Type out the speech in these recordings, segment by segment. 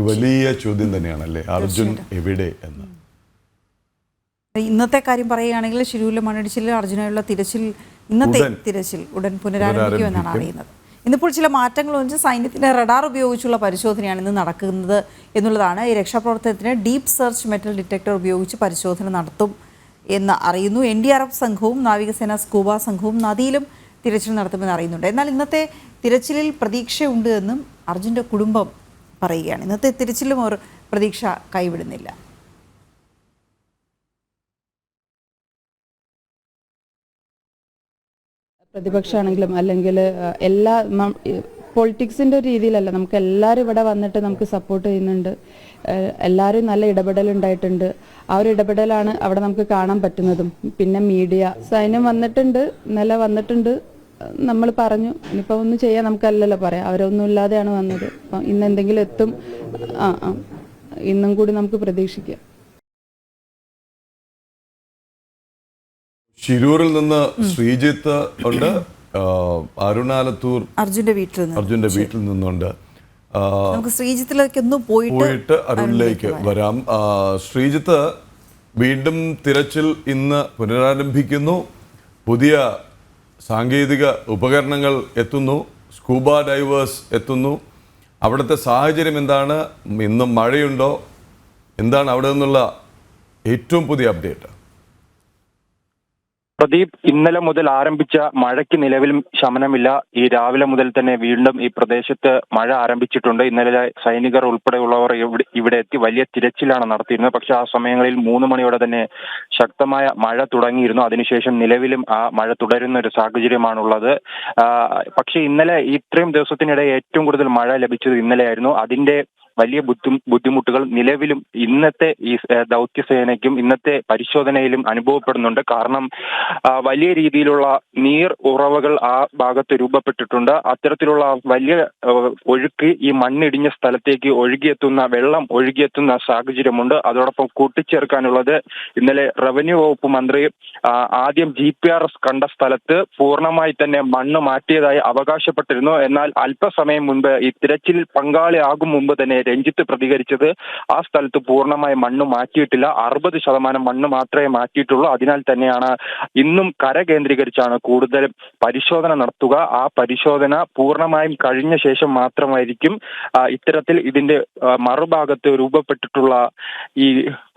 ഒരു വലിയ ചോദ്യം തന്നെയാണ് അല്ലേ അർജുൻ എവിടെ എന്ന്. ഇന്നത്തെ കാര്യം പറയുകയാണെങ്കിൽ ശിരൂരിലെ മണ്ണിടിച്ചിൽ അർജുനായുള്ള തിരച്ചിൽ ഇന്നത്തെ തിരച്ചിൽ ഉടൻ പുനരാരംഭിക്കുമെന്നാണ് എന്നാണ് അറിയുന്നത്. ഇന്നിപ്പോൾ ചില മാറ്റങ്ങൾ വെച്ച് സൈന്യത്തിന്റെ റഡാർ ഉപയോഗിച്ചുള്ള പരിശോധനയാണ് ഇന്ന് നടക്കുന്നത് എന്നുള്ളതാണ്. ഈ രക്ഷാപ്രവർത്തനത്തിന് ഡീപ്പ് സെർച്ച് മെറ്റൽ ഡിറ്റക്ടർ ഉപയോഗിച്ച് പരിശോധന നടത്തും എന്ന് അറിയുന്നു. എൻ ഡി ആർ എഫ് സംഘവും നാവികസേന സ്കൂബ സംഘവും നദിയിലും തിരച്ചിൽ നടത്തുമെന്ന് അറിയുന്നുണ്ട്. എന്നാൽ ഇന്നത്തെ തിരച്ചിലിൽ പ്രതീക്ഷയുണ്ട് എന്നും അർജുന്റെ കുടുംബം പറയുകയാണ്. ഇന്നത്തെ തിരിച്ചിലും അവർ പ്രതീക്ഷ കൈവിടുന്നില്ല. പ്രതിപക്ഷമാണെങ്കിലും അല്ലെങ്കിൽ എല്ലാ പൊളിറ്റിക്സിന്റെ ഒരു രീതിയിലല്ല. നമുക്ക് എല്ലാവരും ഇവിടെ വന്നിട്ട് നമുക്ക് സപ്പോർട്ട് ചെയ്യുന്നുണ്ട്. എല്ലാവരും നല്ല ഇടപെടൽ ഉണ്ടായിട്ടുണ്ട്. ആ ഒരു ഇടപെടലാണ് അവിടെ നമുക്ക് കാണാൻ പറ്റുന്നതും. പിന്നെ മീഡിയ സൈന്യം വന്നിട്ടുണ്ട് നില വന്നിട്ടുണ്ട്. നമ്മൾ പറഞ്ഞു ഇനിയിപ്പോൾ ഒന്നും ചെയ്യാൻ നമുക്കല്ലല്ലോ പറയാം. അവരൊന്നും ഇല്ലാതെയാണ് വന്നത്. അപ്പം ഇന്ന് എന്തെങ്കിലും എത്തും. ആ ആ. ഇന്നും കൂടി നമുക്ക് പ്രതീക്ഷിക്കാം. ശിരൂരിൽ നിന്ന് ശ്രീജിത്ത് ഉണ്ട്. അരുണാലത്തൂർ അർജുന്റെ വീട്ടിൽ നിന്ന്. അർജുന്റെ വീട്ടിൽ നിന്നുണ്ട്. നമുക്ക് ശ്രീജിത്തിലേക്ക് ഒന്ന് പോയിട്ട് പോയിട്ട് അരുണിലേക്ക് വരാം. ശ്രീജിത്ത് വീണ്ടും തിരച്ചിൽ ഇന്ന് പുനരാരംഭിക്കുന്നു. പുതിയ സാങ്കേതിക ഉപകരണങ്ങൾ എത്തുന്നു സ്കൂബ ഡൈവേഴ്സ് എത്തുന്നു. അവിടുത്തെ സാഹചര്യം എന്താണ്? ഇന്നും മഴയുണ്ടോ? എന്താണ് അവിടെ നിന്നുള്ള ഏറ്റവും പുതിയ അപ്ഡേറ്റ് പ്രദീപ് ഇന്നലെ മുതൽ ആരംഭിച്ച മഴയ്ക്ക് നിലവിലും ശമനമില്ല. ഈ രാവിലെ മുതൽ തന്നെ വീണ്ടും ഈ പ്രദേശത്ത് മഴ ആരംഭിച്ചിട്ടുണ്ട്. ഇന്നലെ സൈനികർ ഉൾപ്പെടെയുള്ളവർ ഇവിടെ എത്തി വലിയ തിരച്ചിലാണ് നടത്തിയിരുന്നത്. പക്ഷെ ആ സമയങ്ങളിൽ മൂന്ന് മണിയോടെ തന്നെ ശക്തമായ മഴ തുടങ്ങിയിരുന്നു. അതിനുശേഷം നിലവിലും ആ മഴ തുടരുന്ന ഒരു സാഹചര്യമാണുള്ളത് പക്ഷേ ഇന്നലെ ഇത്രയും ദിവസത്തിനിടെ ഏറ്റവും കൂടുതൽ മഴ ലഭിച്ചത് ഇന്നലെയായിരുന്നു. അതിന്റെ വലിയ ബുദ്ധി ബുദ്ധിമുട്ടുകൾ നിലവിലും ഇന്നത്തെ ഈ ദൗത്യസേനയ്ക്കും ഇന്നത്തെ പരിശോധനയിലും അനുഭവപ്പെടുന്നുണ്ട്. കാരണം വലിയ രീതിയിലുള്ള നീർ ഉറവകൾ ആ ഭാഗത്ത് രൂപപ്പെട്ടിട്ടുണ്ട്. അത്തരത്തിലുള്ള വലിയ ഒഴുക്ക് ഈ മണ്ണിടിഞ്ഞ സ്ഥലത്തേക്ക് ഒഴുകിയെത്തുന്ന വെള്ളം ഒഴുകിയെത്തുന്ന സാഹചര്യമുണ്ട്. അതോടൊപ്പം കൂട്ടിച്ചേർക്കാനുള്ളത് ഇന്നലെ റവന്യൂ വകുപ്പ് മന്ത്രി ആദ്യം ജി പി ആർ എസ് കണ്ട സ്ഥലത്ത് പൂർണമായി തന്നെ മണ്ണ് മാറ്റിയതായി അവകാശപ്പെട്ടിരുന്നു. എന്നാൽ അല്പസമയം മുൻപ് ഈ തിരച്ചിലിൽ പങ്കാളിയാകും മുമ്പ് തന്നെ രഞ്ജിത്ത് പ്രതികരിച്ചത് ആ സ്ഥലത്ത് പൂർണമായി മണ്ണ് മാറ്റിയിട്ടില്ല. അറുപത് ശതമാനം മണ്ണ് മാത്രമേ മാറ്റിയിട്ടുള്ളൂ. അതിനാൽ തന്നെയാണ് ഇന്നും കര കേന്ദ്രീകരിച്ചാണ് കൂടുതൽ പരിശോധന നടത്തുക. ആ പരിശോധന പൂർണമായും കഴിഞ്ഞ ശേഷം മാത്രമായിരിക്കും ഇത്തരത്തിൽ ഇതിന്റെ മറുഭാഗത്ത് രൂപപ്പെട്ടിട്ടുള്ള ഈ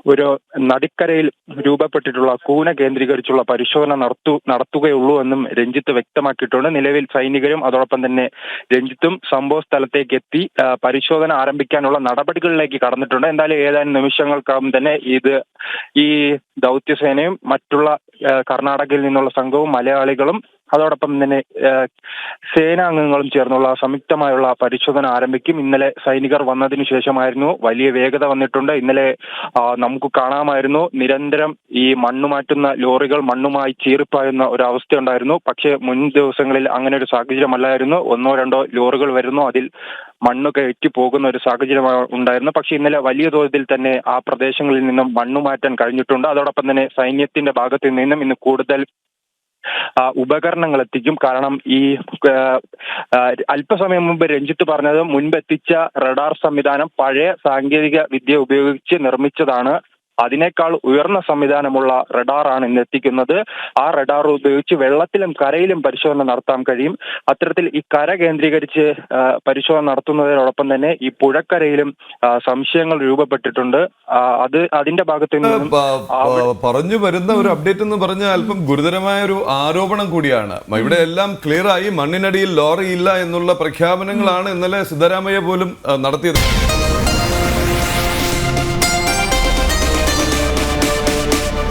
ഒരു നദിക്കരയിൽ രൂപപ്പെട്ടിട്ടുള്ള കൂന കേന്ദ്രീകരിച്ചുള്ള പരിശോധന നടത്തു നടത്തുകയുള്ളൂ എന്നും രഞ്ജിത്ത് വ്യക്തമാക്കിയിട്ടുണ്ട്. നിലവിൽ സൈനികരും അതോടൊപ്പം തന്നെ രഞ്ജിത്തും സംഭവ സ്ഥലത്തേക്ക് എത്തി പരിശോധന ആരംഭിക്കാനുള്ള നടപടികളിലേക്ക് കടന്നിട്ടുണ്ട്. എന്തായാലും ഏതാനും നിമിഷങ്ങൾക്കകം തന്നെ ഇത് ഈ ദൗത്യസേനയും മറ്റുള്ള കർണാടകയിൽ നിന്നുള്ള സംഘവും മലയാളികളും അതോടൊപ്പം തന്നെ സേനാംഗങ്ങളും ചേർന്നുള്ള സംയുക്തമായുള്ള പരിശോധന ആരംഭിക്കും. ഇന്നലെ സൈനികർ വന്നതിനു ശേഷമായിരുന്നു. വലിയ വേഗത വന്നിട്ടുണ്ട്. ഇന്നലെ നമുക്ക് കാണാമായിരുന്നു. നിരന്തരം ഈ മണ്ണ് മാറ്റുന്ന ലോറികൾ മണ്ണുമായി ചീറിപ്പായുന്ന ഒരു അവസ്ഥയുണ്ടായിരുന്നു. പക്ഷേ മുൻ ദിവസങ്ങളിൽ അങ്ങനെ ഒരു സാഹചര്യമല്ലായിരുന്നു. ഒന്നോ രണ്ടോ ലോറികൾ വരുന്നു. അതിൽ മണ്ണ് കയറ്റി പോകുന്ന ഒരു സാഹചര്യം ഉണ്ടായിരുന്നു. പക്ഷേ ഇന്നലെ വലിയ തോതിൽ തന്നെ ആ പ്രദേശങ്ങളിൽ നിന്നും മണ്ണ് മാറ്റാൻ കഴിഞ്ഞിട്ടുണ്ട്. അതോടൊപ്പം തന്നെ സൈന്യത്തിന്റെ ഭാഗത്തു നിന്നും ഇന്ന് കൂടുതൽ ഉപകരണങ്ങൾ എത്തിക്കും. കാരണം ഈ അല്പസമയം മുമ്പ് രഞ്ജിത്ത് പറഞ്ഞത് മുൻപെത്തിച്ച റഡാർ സംവിധാനം പഴയ സാങ്കേതിക വിദ്യ ഉപയോഗിച്ച് നിർമ്മിച്ചതാണ്. അതിനേക്കാൾ ഉയർന്ന സംവിധാനമുള്ള റഡാറാണ് ഇന്ന് എത്തിക്കുന്നത് ആ റഡാർ ഉപയോഗിച്ച് വെള്ളത്തിലും കരയിലും പരിശോധന നടത്താൻ കഴിയും. അത്തരത്തിൽ ഈ കര കേന്ദ്രീകരിച്ച് പരിശോധന നടത്തുന്നതിനോടൊപ്പം തന്നെ ഈ പുഴക്കരയിലും സംശയങ്ങൾ രൂപപ്പെട്ടിട്ടുണ്ട്. അത് അതിന്റെ ഭാഗത്ത് പറഞ്ഞു വരുന്ന ഒരു അപ്ഡേറ്റ് എന്ന് പറഞ്ഞാൽ അല്പം ഗുരുതരമായ ഒരു ആരോപണം കൂടിയാണ്. ഇവിടെ എല്ലാം ക്ലിയർ ആയി. മണ്ണിനടിയിൽ ലോറി ഇല്ല എന്നുള്ള പ്രഖ്യാപനങ്ങളാണ് ഇന്നലെ സിദ്ധരാമയ്യ പോലും നടത്തിയത്.